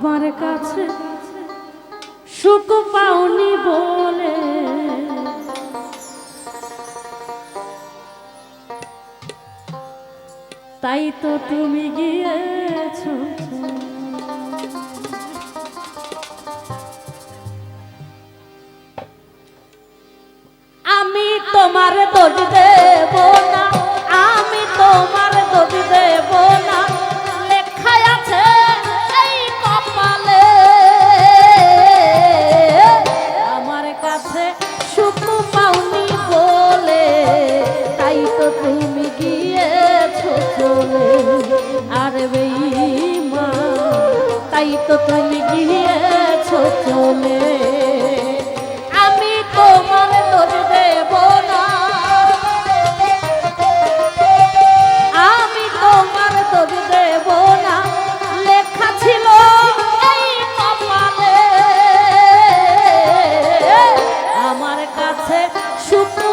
আমার কাছে সুখ পাওনি বলে। তাই তো তুমি গিয়েছ। আমি তোমার দোষ কোথায় গিয়েছ চলে। আমি তোমার তোর দেব না। আমি তোমার তোর দেব না। লেখা ছিল এই কপালে। আমার কাছে শুধু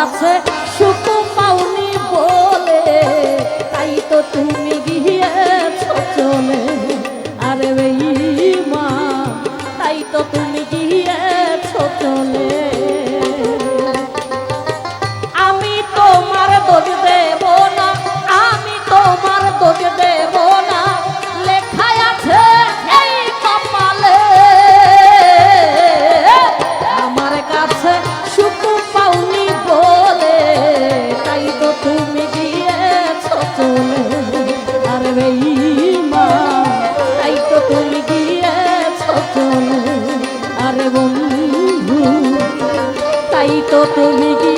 parfait. তুমি কি